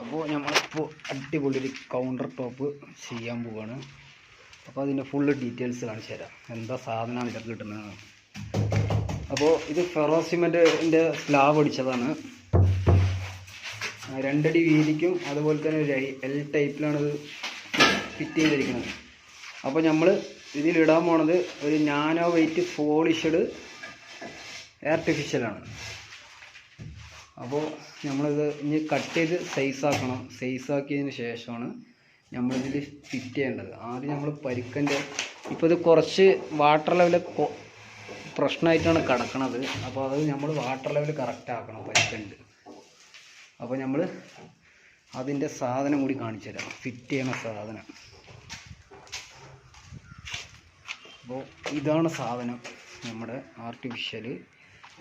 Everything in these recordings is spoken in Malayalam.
അപ്പോൾ നമ്മളിപ്പോൾ അടിപൊളി ഒരു കൗണ്ടർ ടോപ്പ് ചെയ്യാൻ പോവാണ്. അപ്പോൾ അതിന്റെ ഫുള്ള് ഡീറ്റെയിൽസ് കാണിച്ചു തരാം. എന്താ സാധനമാണ് ഇതൊക്കെ കിട്ടുന്നത് അപ്പോൾ ഇത് ഫെറോ സിമെന്റിന്റെ സ്ലാബ് അടിച്ചതാണ്. രണ്ടടി വീതിക്കും അതുപോലെ തന്നെ ഒരു എൽ ടൈപ്പിലാണ് ഇത് ഫിറ്റ് ചെയ്തിരിക്കുന്നത്. അപ്പോൾ നമ്മൾ ഇതിലിടാൻ പോണത് ഒരു നാനോ വെയിറ്റ് പോളിഷഡ് ആർട്ടിഫിഷ്യലാണ് അപ്പോൾ നമ്മളിത് ഇനി കട്ട് ചെയ്ത് സൈസ് ആക്കണം. സൈസ് ആക്കിയതിനു ശേഷമാണ് നമ്മളിതിൽ ഫിറ്റ് ചെയ്യേണ്ടത്. ആദ്യം നമ്മൾ പരിക്കന്റെ ഇപ്പോൾ ഇത് കുറച്ച് വാട്ടർ ലെവൽ പ്രശ്നമായിട്ടാണ് കിടക്കണത്. അപ്പോൾ അത് നമ്മൾ വാട്ടർ ലെവൽ കറക്റ്റ് ആക്കണം പരിക്കന്റെ. അപ്പോൾ നമ്മൾ അതിന്റെ സാധനം കൂടി കാണിച്ചു തരാം. ഫിറ്റ് ചെയ്യണ സാധനം. അപ്പോൾ ഇതാണ് സാധനം. നമ്മുടെ ആർട്ടിഫിഷ്യൽ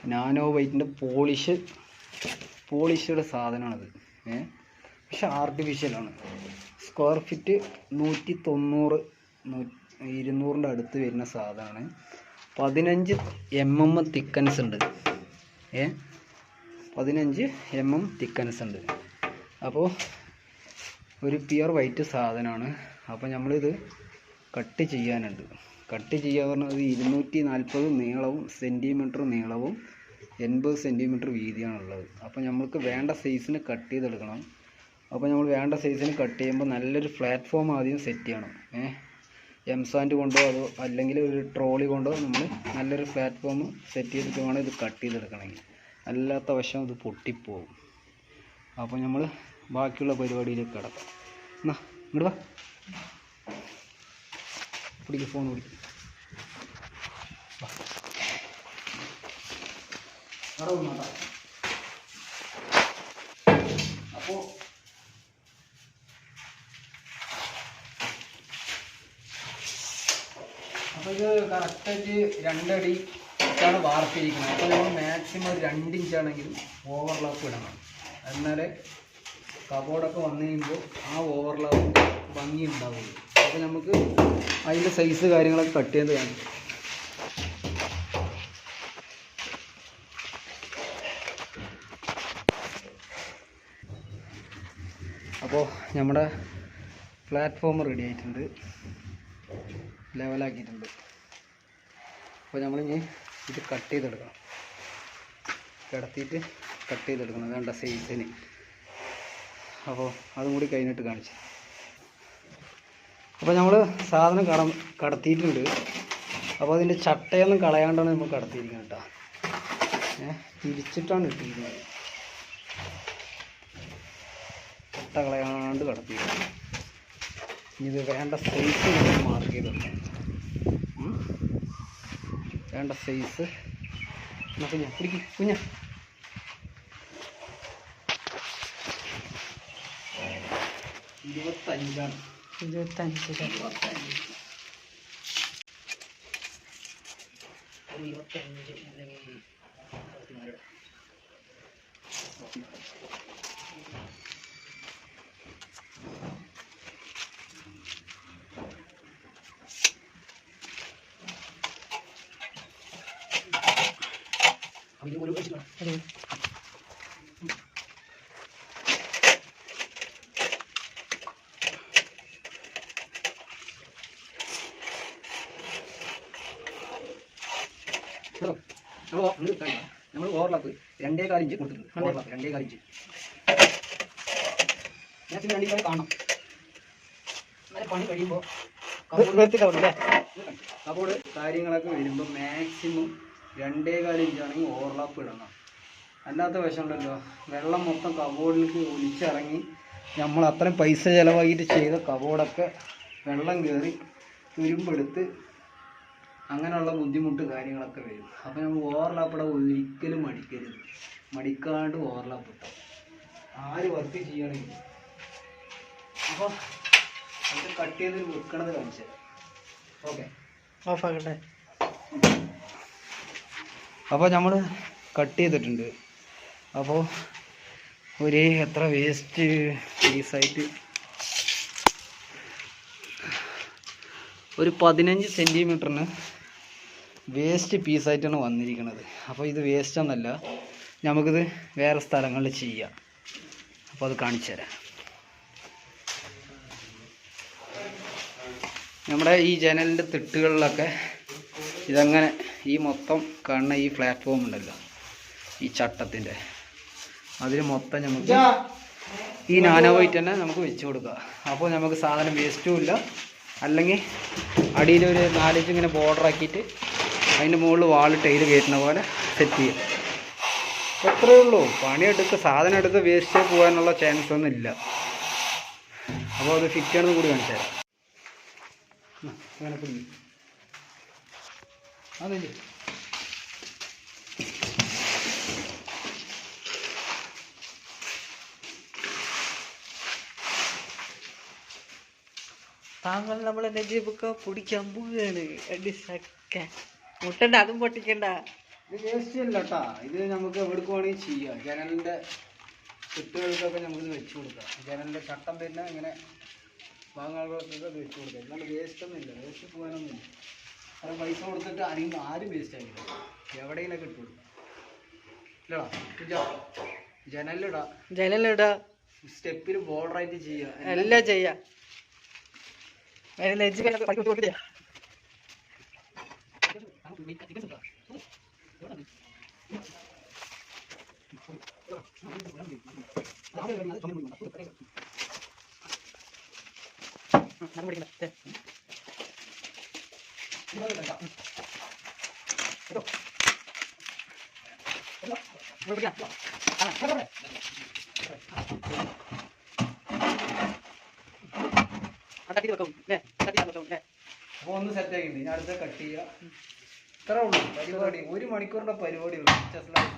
നാനോ വൈറ്റിന്റെ പോളിഷ് പോളിഷുടെ സാധനമാണത്. ഏഹ് പക്ഷെ ആർട്ടിഫിഷ്യലാണ്. സ്ക്വയർ ഫിറ്റ് നൂറ്റി തൊണ്ണൂറ് നൂ ഇരുന്നൂറിന്റെ അടുത്ത് വരുന്ന സാധനമാണ്. പതിനഞ്ച് എം എം തിക്കൻസ് ഉണ്ട്. ഏ? പതിനഞ്ച് എം എം തിക്കൻസ് ഉണ്ട്. അപ്പോൾ ഒരു പ്യർ വൈറ്റ് സാധനമാണ്. അപ്പോൾ നമ്മളിത് കട്ട് ചെയ്യാനുണ്ട്. കട്ട് ചെയ്യുക പറഞ്ഞത് ഇരുന്നൂറ്റി നാൽപ്പത് നീളവും സെന്റിമീറ്റർ നീളവും എൺപത് സെന്റിമീറ്റർ വീതിയാണുള്ളത്. അപ്പോൾ നമ്മൾക്ക് വേണ്ട സൈസിന് കട്ട് ചെയ്തെടുക്കണം. അപ്പോൾ നമ്മൾ വേണ്ട സൈസിന് കട്ട് ചെയ്യുമ്പോൾ നല്ലൊരു പ്ലാറ്റ്ഫോം ആദ്യം സെറ്റ് ചെയ്യണം. ഏഹ് എം സാൻഡ് കൊണ്ടോ അതോ അല്ലെങ്കിൽ ഒരു ട്രോളി കൊണ്ടോ നമ്മൾ നല്ലൊരു പ്ലാറ്റ്ഫോം സെറ്റ് ചെയ്തിട്ട് വേണം ഇത് കട്ട് ചെയ്തെടുക്കണമെങ്കിൽ. അല്ലാത്ത വശം ഇത് പൊട്ടിപ്പോവും അപ്പോൾ നമ്മൾ ബാക്കിയുള്ള പരിപാടിയിലേക്ക് കിടക്കാം. എന്നാ ഇങ്ങോട്ട് വാ. പിടിക്ക് ഫോൺ പിടിക്കും. അപ്പോൾ അപ്പോൾ ഇത് കറക്റ്റായിട്ട് രണ്ടടി ാണ് വാർത്തിരിക്കുന്നത്. അപ്പോൾ നമ്മൾ മാക്സിമം ഒരു രണ്ട് ഇഞ്ചാണെങ്കിലും ഓവർലാപ്പ് ഇടണം. എന്നാലേ കബോർഡൊക്കെ വന്നു കഴിയുമ്പോൾ ആ ഓവർലാപ്പ് ഭംഗി ഉണ്ടാവുള്ളൂ. അപ്പോൾ നമുക്ക് അതിന്റെ സൈസ് കാര്യങ്ങളൊക്കെ കട്ട് കാണിക്കും അപ്പോൾ നമ്മുടെ പ്ലാറ്റ്ഫോം റെഡി ആയിട്ടുണ്ട്. ലെവലാക്കിയിട്ടുണ്ട് അപ്പോൾ നമ്മളിനി ഇത് കട്ട് ചെയ്തെടുക്കണം. കിടത്തിയിട്ട് കട്ട് ചെയ്തെടുക്കണം. വേണ്ട സൈസിന് അപ്പോൾ അതും കൂടി കഴിഞ്ഞിട്ട് കാണിച്ചു. അപ്പോൾ നമ്മൾ സാധനം കട കടത്തിയിട്ടുണ്ട്. അപ്പോൾ അതിന്റെ ചട്ടയൊന്നും കളയാണ്ടാണ് നമ്മൾ കടത്തിയിരിക്കുന്നത് കേട്ടോ. ഏഹ് തിരിച്ചിട്ടാണ് ഇട്ടിരിക്കുന്നത്. ചട്ട കളയാണ്ട് കടത്തിയിരിക്കുന്നത് ഇത് വേണ്ട സൈസ് നമ്മൾ മാർക്ക് ചെയ്ത് വേണ്ട സൈസ് എന്നാ കുഞ്ഞ പിടിക്ക് കുഞ്ഞ. ഇരുപത്തഞ്ചാണ്. ഇരുപത്തഞ്ച്. ഇരുപത്തഞ്ച് ഇരുപത്തഞ്ച് ഒരു കേട്ടോ നമ്മൾ ഓവർലാപ്പ് രണ്ടേ കാൽ ഇഞ്ച് കൊടുത്തിട്ടുണ്ട്. ഓവർലാപ്പ് രണ്ടേ കാൽ ഇഞ്ച് രണ്ടേ കാൽ കാണണം. അങ്ങനെ പണി കഴിയുമ്പോൾ കബോർഡ് കാര്യങ്ങളൊക്കെ വരുമ്പോൾ മാക്സിമം രണ്ടേ കാൽ ഇഞ്ചാണെങ്കിൽ ഓവർലാപ്പ് ഇടണം. അല്ലാത്ത വശമുണ്ടല്ലോ വെള്ളം മൊത്തം കബോർഡിലേക്ക് ഒലിച്ചിറങ്ങി നമ്മൾ അത്രയും പൈസ ചിലവാക്കിയിട്ട് ചെയ്ത കബോർഡൊക്കെ വെള്ളം കയറി തുരുമ്പെടുത്ത് അങ്ങനെയുള്ള ബുദ്ധിമുട്ട് കാര്യങ്ങളൊക്കെ വരും. അപ്പോൾ നമ്മൾ ഓവർലാപ്പ് ഇടാൻ ഒരിക്കലും മടിക്കരുത്. മടിക്കാണ്ട് ഓവർലാപ്പ് ഇട്ടോ. ആര് വർക്ക് ചെയ്യണമെങ്കിൽ അപ്പോൾ അത് കട്ട് ചെയ്ത് വെക്കണത് കാണിച്ചത് ഓക്കെ. ഓഫ് ആക്കട്ടെ. അപ്പോൾ നമ്മൾ കട്ട് ചെയ്തിട്ടുണ്ട്. അപ്പോൾ ഒരു എത്ര വേസ്റ്റ് പീസായിട്ട് ഒരു പതിനഞ്ച് സെന്റിമീറ്ററിന് വേസ്റ്റ് പീസായിട്ടാണ് വന്നിരിക്കുന്നത് അപ്പോൾ ഇത് വേസ്റ്റ് ഒന്നല്ല നമുക്കിത് വേറെ സ്ഥലങ്ങളിൽ ചെയ്യാം. അപ്പോൾ അത് കാണിച്ചു തരാം. നമ്മുടെ ഈ ജനലിന്റെ തിട്ടുകളിലൊക്കെ ഇതങ്ങനെ ഈ മൊത്തം കാണുന്ന ഈ പ്ലാറ്റ്ഫോം ഉണ്ടല്ലോ. ഈ ചട്ടത്തിന്റെ അതിൽ മൊത്തം നമുക്ക് ഈ നാനോ വൈറ്റ് തന്നെ നമുക്ക് വെച്ച് കൊടുക്കുക അപ്പോൾ നമുക്ക് സാധനം വേസ്റ്റും ഇല്ല. അല്ലെങ്കിൽ ഒരു നാലഞ്ച് ഇങ്ങനെ ബോർഡർ ആക്കിയിട്ട് അതിന്റെ മുകളിൽ വാൾ ടൈൽ കയറ്റുന്ന പോലെ സെറ്റ് ചെയ്യാം. അത്രയേ ഉള്ളൂ. പണിയെടുത്ത് സാധനം എടുത്ത് വേസ്റ്റ് പോകാനുള്ള ചാൻസ് ഒന്നും ഇല്ല. അപ്പോൾ അത് ഫിറ്റ് ചെയ്യണമെന്ന് കൂടി കാണിച്ചു തരാം അങ്ങനെ അതില്ലേ താങ്കൾ നമ്മളെ നജീബൊക്കെ പിടിക്കാൻ പോവുകയാണ്. അടി സക്ക മുട്ടണ്ട അതും പൊട്ടിക്കണ്ട. ഇത് വേസ്റ്റ് അല്ല കേട്ടാ ഇത് നമുക്ക് എവിടേക്ക് വേണമെങ്കിൽ ചെയ്യാം. ജനലിന്റെ ചുറ്റുകൾക്കൊക്കെ നമുക്ക് വെച്ച് കൊടുക്കാം. ജനലിന്റെ ചട്ടം പിന്നെ ഇങ്ങനെ ഭാഗങ്ങൾക്കൊക്കെ വെച്ചു കൊടുക്കാം. അല്ലാണ്ട് വേസ്റ്റ് ഒന്നും ഇല്ല വേസ്റ്റ് പോകാനൊന്നും ഇല്ല കാരണം പൈസ കൊടുത്തിട്ട് ആരെങ്കിലും ആരും വേസ്റ്റ് ആയില്ല എവിടെയെങ്കിലും കിട്ടുള്ളൂ ഇല്ലടാ ജനലിടാ ജനലിട സ്റ്റെപ്പിൽ ബോർഡറായിട്ട് ചെയ്യാം. എല്ലാം ചെയ്യാം. അതിന് നജീബ് എന്നെ പഠിപ്പിച്ച് കൊടുക്കില്ല അത് പഠിക്കണ്ട ദേ. ഇവിടെ പിടിക്കാം. ആ, ഇവിടെ ഇവിടെ. ആ, തട്ടി വെക്കും അല്ലേ തട്ടി വെക്കും അല്ലേ ഒന്ന് സെറ്റ് ആക്കിയിട്ടുണ്ട് ഞാൻ അടുത്ത കട്ട് ചെയ്യുക ഇത്ര ഉള്ളൂ. പരിപാടി. ഒരു മണിക്കൂറിന്റെ പരിപാടി ഉള്ളൂ. ചെസ്ലായി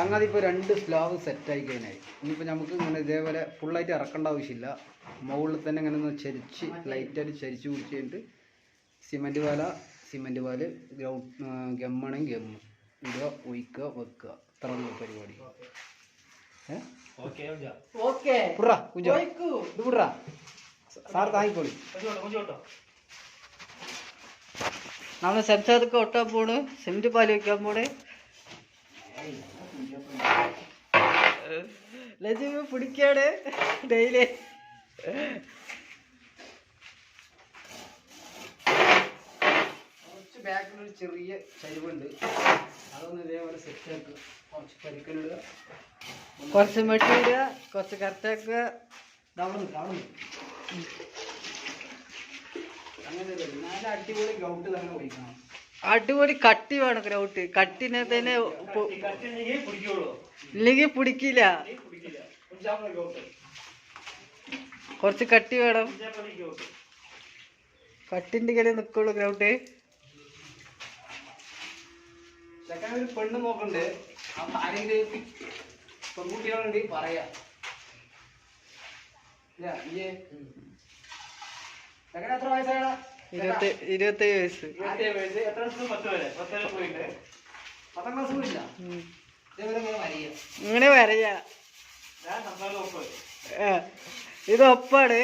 സംഗതി ഇപ്പോൾ രണ്ട് സ്ലാബ് സെറ്റായി കഴിഞ്ഞായി. ഇനിയിപ്പോൾ നമുക്ക് ഇങ്ങനെ ഇതേപോലെ ഫുള്ളായിട്ട് ഇറക്കേണ്ട ആവശ്യമില്ല. മുകളിൽ തന്നെ ഇങ്ങനെ ഒന്ന് ചരിച്ച് ലൈറ്റായിട്ട് ചരിച്ച് കുടിച്ച് കഴിഞ്ഞിട്ട് സിമന്റ് പാല സിമന്റ് പാൽ ഗ്രൗണ്ട് ഗമ്മാണെങ്കിൽ ഗമ്മ് ഇടുക ഒഴിക്കുക വെക്കുക. ഇത്ര പരിപാടി. ഇത് സാർ താങ്ങിക്കോളി. നമ്മൾ സംസാരത്തൊക്കെ ഒട്ടാൻ പോണ്. സിമെന്റ് പാൽ വെക്കാൻ പോണ്. ലജീവ് പിടിക്കാണ്. ഡെയിലി. കുറച്ച് ബാക്കിലൊരു ചെറിയ ചരിവുണ്ട്. അതൊന്ന് ഇതേപോലെ സെറ്റ് ആക്കുക. കുറച്ച് പരിക്കലിടുക കുറച്ച് മെട്ടി ഇടുക. കുറച്ച് കറക്റ്റാക്കുക അവിടെ നിൽക്കുക അങ്ങനെ വരും നല്ല അടിപൊളി ഗൗട്ട് തന്നെ ഒഴിക്കണം അടിപൊളി കട്ടി വേണം ഗ്രൗട്ട് കട്ടിനെ തന്നെ ഇല്ലെങ്കിൽ പിടിക്കില്ല കുറച്ച് കട്ടി വേണം. കട്ടിന്റെ കയ്യിൽ നിക്കുള്ളൂ ഗ്രൗട്ട് പെണ്ണ് നോക്കണ്ട് അപ്പൊ ആരെങ്കിലും പെൺകുട്ടികളുണ്ടെങ്കിൽ പറയാ. എത്ര ഇരുപത്തി ഇരുപത്തേഴ് വയസ്സ്. പത്താം ഇങ്ങനെ വരയ ഇങ്ങനെ വരയാ ആ, ഇത് ഒപ്പാണ്.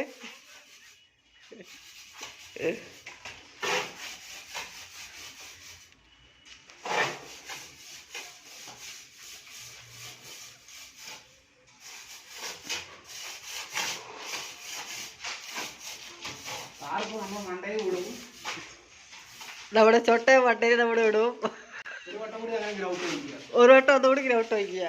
സാറിപ്പോ നമ്മൾ മണ്ടയിൽ വിടും. നമ്മുടെ ചൊട്ടയും വട്ടയിൽ നമ്മൾ ഇടും ഒരു വട്ടം അതുകൂടി ഒന്നുകൂടി ഗ്രൗട്ട് വയ്ക്കുക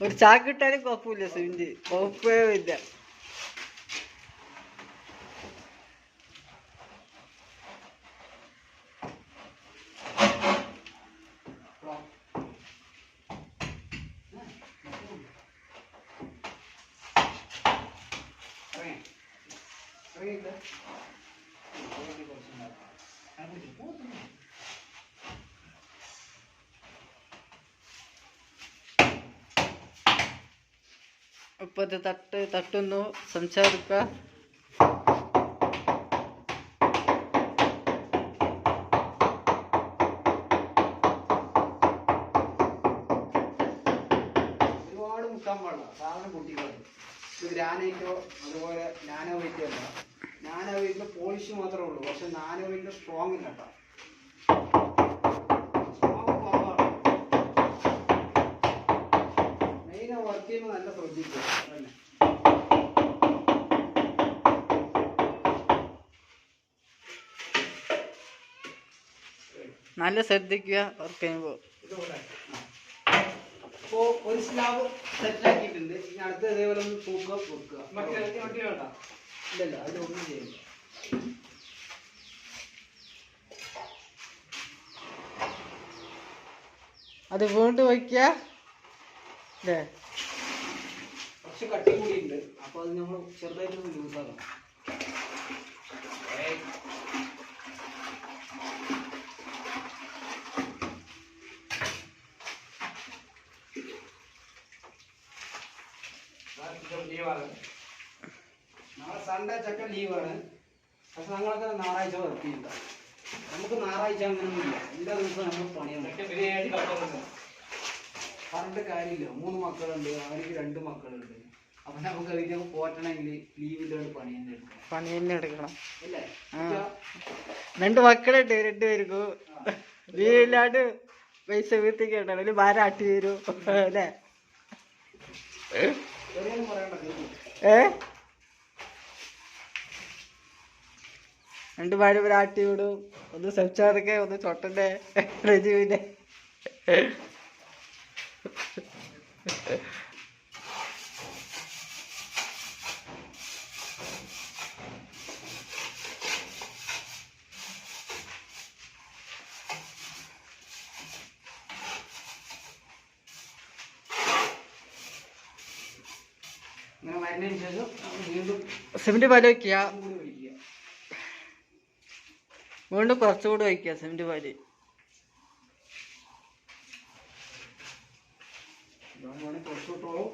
ഒരു ചാക്ക് ഇട്ടാലും കുഴപ്പമില്ല സിമിന്റ്. കുഴപ്പമേ ഇല്ല. കൂട്ടി കൂട്ടുന്നു ഇപ്പോഴത്തെ തട്ട് തട്ടുന്നു. സംസാരിക്ക ഒരുപാട് മുക്കാൻ പാടില്ല. സാധനം പൊട്ടിക്കളയും ഇത് ഗ്രാനൈറ്റോ അതുപോലെ നാനോ വൈറ്റോ അല്ല നാനോ വെയിറ്റിന്റെ പോളിഷ് മാത്രമേ ഉള്ളൂ. പക്ഷെ നാനോ വെയിറ്റിന്റെ സ്ട്രോങ് ഇല്ല കേട്ടോ. മെയിൻ വർക്ക് ചെയ്യുമ്പോൾ നല്ല ശ്രദ്ധിക്കുക നല്ല ശ്രദ്ധിക്കുക വർക്ക് ചെയ്യുമ്പോൾ. അപ്പോൾ ഒരു സ്ലാബ് സെറ്റ് ആക്കിയിട്ടുണ്ട്. ഇനി അടുത്ത ഇതേപോലെ ഒന്ന് തൂക്കുക കൊടുക്കുക ഇല്ലല്ല അതിലൊന്നും ചെയ്യില്ല അത് വീണ്ടും വയ്ക്കുക അല്ലേ കുറച്ച് കട്ടി കൂടിയുണ്ട് അപ്പോൾ അത് നമ്മൾ ചെറുതായിട്ടൊന്ന് ലൂസാക്കണം സൺഡേ ചക്ക ലീവാണ്. പക്ഷെ ഞങ്ങളൊക്കെ ഞായറാഴ്ച വർക്ക് ചെയ്യില്ല നമുക്ക് ഞായറാഴ്ച അങ്ങനെയൊന്നുമില്ല. എല്ലാ ദിവസവും നമ്മൾ പണിയാണ്. പറഞ്ഞിട്ട് കാര്യമില്ല. മൂന്ന് മക്കളുണ്ട് അവർക്ക് രണ്ട് മക്കളുണ്ട്. അപ്പൊ നമുക്ക് അതിന്റെ പോറ്റണമെങ്കിൽ ലീവില്ലാണ്ട് പണി തന്നെ എടുക്കണം. പണി തന്നെ എടുക്കണം. അല്ലേ. രണ്ട് മക്കളുണ്ട് രണ്ടുപേർക്കും ലീവില്ലാണ്ട് പൈസ വീട്ടിൽ കേട്ടോ ഭാരാട്ടി വരും അല്ലേ. ഏ? രണ്ട് ഒരു ആട്ടി വിടും. ഒന്ന് സെപ്ചാർക്ക് ഒന്ന് ചൊട്ടന്റെ വീണ്ടും സിമെന്റ് പാൽ വയ്ക്കുക അതും കൂടി ഒഴിക്കുക വീണ്ടും കുറച്ചുകൂടി വയ്ക്കുക സിമെന്റ് പാൽ ഇതാണ് വേണേൽ കുറച്ച് വിട്ടോളൂ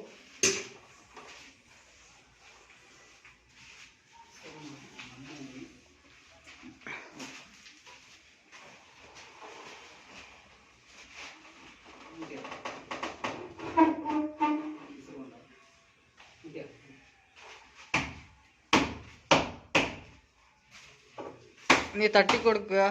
നീ തട്ടിക്കൊടുക്കുക.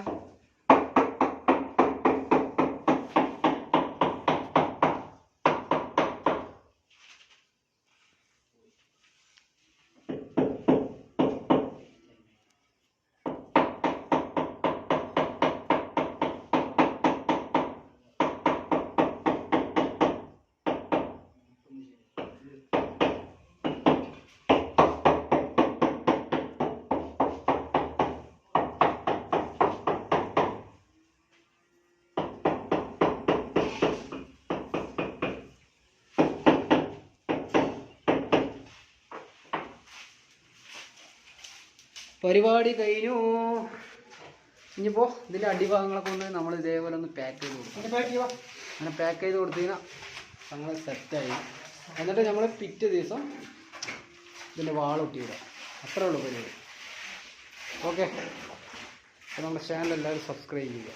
പരിപാടി കഴിഞ്ഞു. ഇനിയിപ്പോ ഇതിന്റെ അടിഭാഗങ്ങളൊക്കെ ഒന്ന് നമ്മൾ ഇതേപോലെ ഒന്ന് പാക്ക് ചെയ്ത് കൊടുക്കും. അങ്ങനെ പാക്ക് ചെയ്ത് കൊടുത്തു കഴിഞ്ഞാൽ ഞങ്ങൾ സെറ്റായി എന്നിട്ട് നമ്മൾ പിറ്റേ ദിവസം ഇതിന്റെ വാളൊട്ടി വിടാം അത്രേ ഉള്ളൂ പരിപാടി. ഓക്കെ അപ്പോൾ നമ്മുടെ ചാനൽ എല്ലാവരും സബ്സ്ക്രൈബ് ചെയ്യുക.